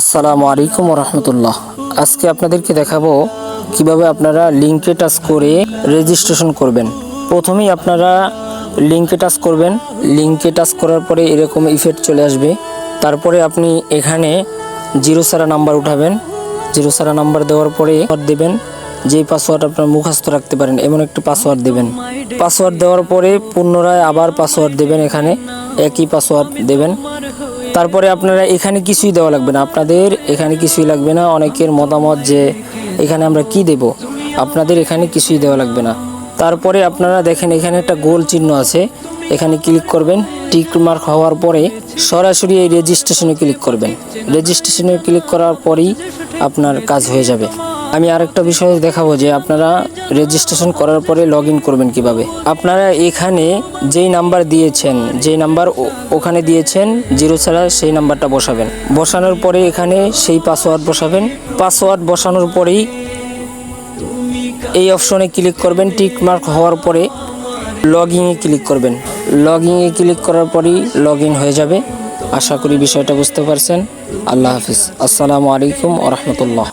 আসসালামু আলাইকুম রহমতুল্লাহ আজকে আপনাদেরকে দেখাবো কীভাবে আপনারা লিঙ্কে টাচ করে রেজিস্ট্রেশন করবেন। প্রথমেই আপনারা লিঙ্কে টাচ করবেন। লিঙ্কে টাচ করার পরে এরকম ইফেক্ট চলে আসবে। তারপরে আপনি এখানে জিরো সারা নাম্বার উঠাবেন। জিরো সারা নাম্বার দেওয়ার পরে দেবেন। যেই পাসওয়ার্ড আপনার মুখস্থ রাখতে পারেন, এমন একটি পাসওয়ার্ড দেবেন। পাসওয়ার্ড দেওয়ার পরে পুনরায় আবার পাসওয়ার্ড দেবেন এখানে। একই পাসওয়ার্ড দেবেন। তারপরে আপনারা এখানে কিছুই দেওয়া লাগবে না। আপনাদের এখানে কিছুই লাগবে না। অনেকের মতামত যে এখানে আমরা কি দেব? আপনাদের এখানে কিছুই দেওয়া লাগবে না। তারপরে আপনারা দেখেন এখানে একটা গোল চিহ্ন আছে। এখানে ক্লিক করবেন। টিক মার্ক হওয়ার পরে সরাসরি এই রেজিস্ট্রেশনে ক্লিক করবেন। রেজিস্ট্রেশনে ক্লিক করার পরেই আপনার কাজ হয়ে যাবে। আমি আরেকটা বিষয় দেখাবো যে আপনারা রেজিস্ট্রেশন করার পরে লগ করবেন কীভাবে। আপনারা এখানে যেই নাম্বার দিয়েছেন, যেই নাম্বার ওখানে দিয়েছেন জিরো ছাড়া সেই নাম্বারটা বসাবেন। বসানোর পরে এখানে সেই পাসওয়ার্ড বসাবেন। পাসওয়ার্ড বসানোর পরেই এই অপশনে ক্লিক করবেন টিক মার্ক হওয়ার পরে লগ ইনে ক্লিক করবেন। লগ ইনে ক্লিক করার পরেই লগ হয়ে যাবে। আশা করি বিষয়টা বুঝতে পারছেন। আল্লাহ হাফিজ। আসসালামু আলাইকুম ওরহমতুল্লাহ